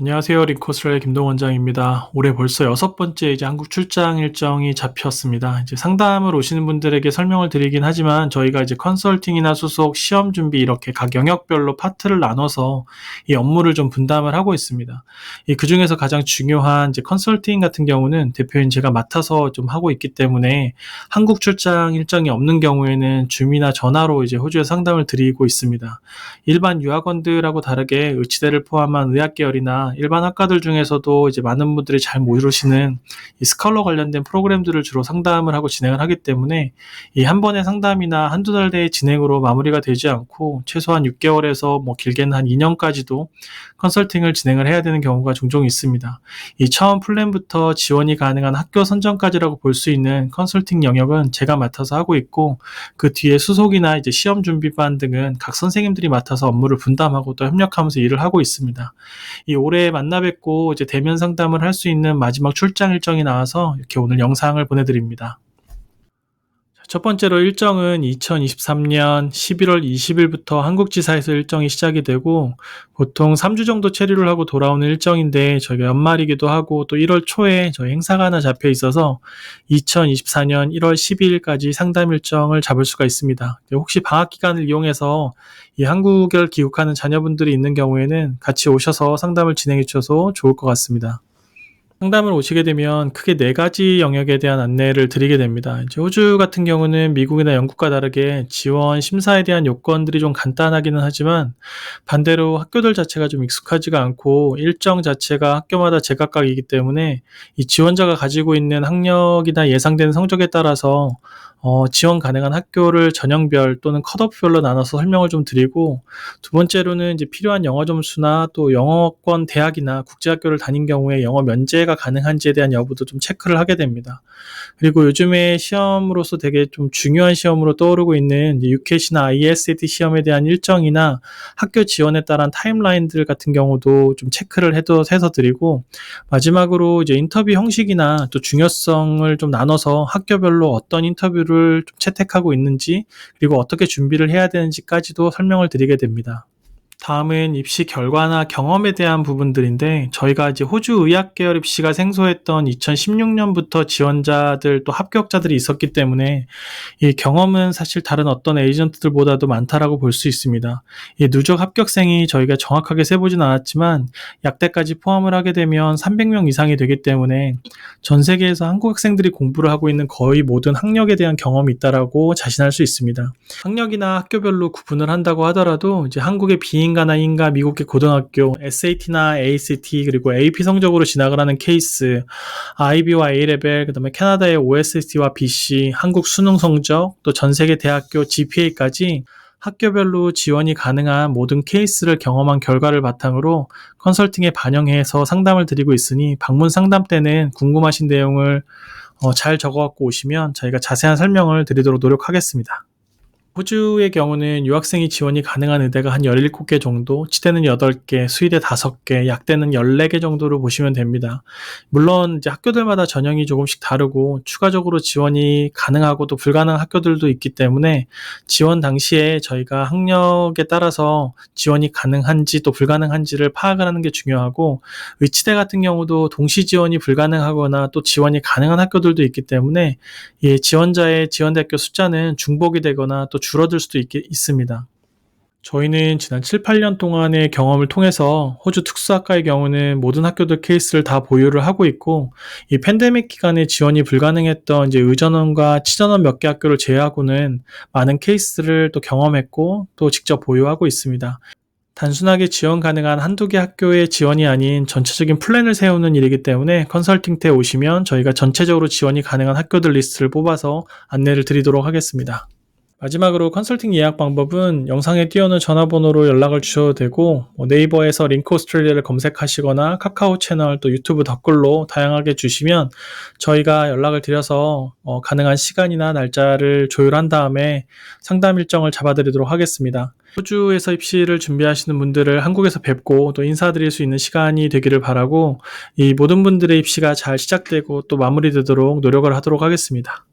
안녕하세요. 링코스라의 김동원장입니다. 올해 벌써 여섯 번째 이제 한국 출장 일정이 잡혔습니다. 이제 상담을 오시는 분들에게 설명을 드리긴 하지만 저희가 이제 컨설팅이나 수속, 시험 준비 이렇게 각 영역별로 파트를 나눠서 이 업무를 좀 분담을 하고 있습니다. 그 중에서 가장 중요한 이제 컨설팅 같은 경우는 대표인 제가 맡아서 좀 하고 있기 때문에 한국 출장 일정이 없는 경우에는 줌이나 전화로 이제 호주에 상담을 드리고 있습니다. 일반 유학원들하고 다르게 의치대를 포함한 의학 계열이나 일반 학과들 중에서도 이제 많은 분들이 잘 모르시는 이 스컬러 관련된 프로그램들을 주로 상담을 하고 진행을 하기 때문에 이 한 번의 상담이나 한두 달 내의 진행으로 마무리가 되지 않고 최소한 6개월에서 뭐 길게는 한 2년까지도 컨설팅을 진행을 해야 되는 경우가 종종 있습니다. 이 처음 플랜부터 지원이 가능한 학교 선정까지라고 볼 수 있는 컨설팅 영역은 제가 맡아서 하고 있고 그 뒤에 수속이나 이제 시험 준비반 등은 각 선생님들이 맡아서 업무를 분담하고 또 협력하면서 일을 하고 있습니다. 이 올해 올해 만나 뵙고 이제 대면 상담을 할 수 있는 마지막 출장 일정이 나와서 이렇게 오늘 영상을 보내드립니다. 첫 번째로 일정은 2023년 11월 20일부터 한국지사에서 일정이 시작이 되고 보통 3주 정도 체류를 하고 돌아오는 일정인데 저희가 연말이기도 하고 또 1월 초에 저희 행사가 하나 잡혀 있어서 2024년 1월 12일까지 상담 일정을 잡을 수가 있습니다. 혹시 방학 기간을 이용해서 이 한국을 귀국하는 자녀분들이 있는 경우에는 같이 오셔서 상담을 진행해 주셔서 좋을 것 같습니다. 상담을 오시게 되면 크게 네 가지 영역에 대한 안내를 드리게 됩니다. 이제 호주 같은 경우는 미국이나 영국과 다르게 지원 심사에 대한 요건들이 좀 간단하기는 하지만 반대로 학교들 자체가 좀 익숙하지가 않고 일정 자체가 학교마다 제각각이기 때문에 이 지원자가 가지고 있는 학력이나 예상되는 성적에 따라서 어, 지원 가능한 학교를 전형별 또는 컷오프별로 나눠서 설명을 좀 드리고 두 번째로는 이제 필요한 영어 점수나 또 영어권 대학이나 국제학교를 다닌 경우에 영어 면제 가 가능한지에 대한 여부도 좀 체크를 하게 됩니다. 그리고 요즘에 시험으로서 되게 좀 중요한 시험으로 떠오르고 있는 UKC나 ISAT 시험에 대한 일정이나 학교 지원에 따른 타임라인들 같은 경우도 좀 체크를 해도 해서 드리고 마지막으로 이제 인터뷰 형식이나 또 중요성을 좀 나눠서 학교별로 어떤 인터뷰를 기술을 채택하고 있는지 그리고 어떻게 준비를 해야 되는지까지도 설명을 드리게 됩니다. 다음은 입시 결과나 경험에 대한 부분들인데 저희가 이제 호주 의학 계열 입시가 생소했던 2016년부터 지원자들 또 합격자들이 있었기 때문에 이 경험은 사실 다른 어떤 에이전트들보다도 많다라고 볼 수 있습니다. 이 누적 합격생이 저희가 정확하게 세보진 않았지만 약대까지 포함을 하게 되면 300명 이상이 되기 때문에 전 세계에서 한국 학생들이 공부를 하고 있는 거의 모든 학력에 대한 경험이 있다라고 자신할 수 있습니다. 학력이나 학교별로 구분을 한다고 하더라도 이제 한국의 비행 인가나 인가 미국의 고등학교, SAT나 ACT 그리고 AP 성적으로 진학을 하는 케이스, IB와 A레벨, 그다음에 캐나다의 OSC와 BC, 한국 수능 성적, 또 전 세계 대학교 GPA까지 학교별로 지원이 가능한 모든 케이스를 경험한 결과를 바탕으로 컨설팅에 반영해서 상담을 드리고 있으니 방문 상담 때는 궁금하신 내용을 어, 잘 적어갖고 오시면 저희가 자세한 설명을 드리도록 노력하겠습니다. 호주의 경우는 유학생이 지원이 가능한 의대가 한 17개 정도, 치대는 8개, 수의대 5개, 약대는 14개 정도로 보시면 됩니다. 물론 이제 학교들마다 전형이 조금씩 다르고 추가적으로 지원이 가능하고 또 불가능한 학교들도 있기 때문에 지원 당시에 저희가 학력에 따라서 지원이 가능한지 또 불가능한지를 파악을 하는 게 중요하고 의치대 같은 경우도 동시 지원이 불가능하거나 또 지원이 가능한 학교들도 있기 때문에 예, 지원자의 지원대학교 숫자는 중복이 되거나 또 줄어들 수도 있, 있습니다. 저희는 지난 7, 8년 동안의 경험을 통해서 호주 특수학과의 경우는 모든 학교들 케이스를 다 보유를 하고 있고 이 팬데믹 기간에 지원이 불가능했던 이제 의전원과 치전원 몇 개 학교를 제외하고는 많은 케이스를 또 경험했고 또 직접 보유하고 있습니다. 단순하게 지원 가능한 한두 개 학교의 지원이 아닌 전체적인 플랜을 세우는 일이기 때문에 컨설팅 때 오시면 저희가 전체적으로 지원이 가능한 학교들 리스트를 뽑아서 안내를 드리도록 하겠습니다. 마지막으로 컨설팅 예약 방법은 영상에 띄어놓은 전화번호로 연락을 주셔도 되고 뭐 네이버에서 링크 오스트레일리아를 검색하시거나 카카오 채널 또 유튜브 댓글로 다양하게 주시면 저희가 연락을 드려서 어, 가능한 시간이나 날짜를 조율한 다음에 상담 일정을 잡아드리도록 하겠습니다. 호주에서 입시를 준비하시는 분들을 한국에서 뵙고 또 인사드릴 수 있는 시간이 되기를 바라고 이 모든 분들의 입시가 잘 시작되고 또 마무리되도록 노력을 하도록 하겠습니다.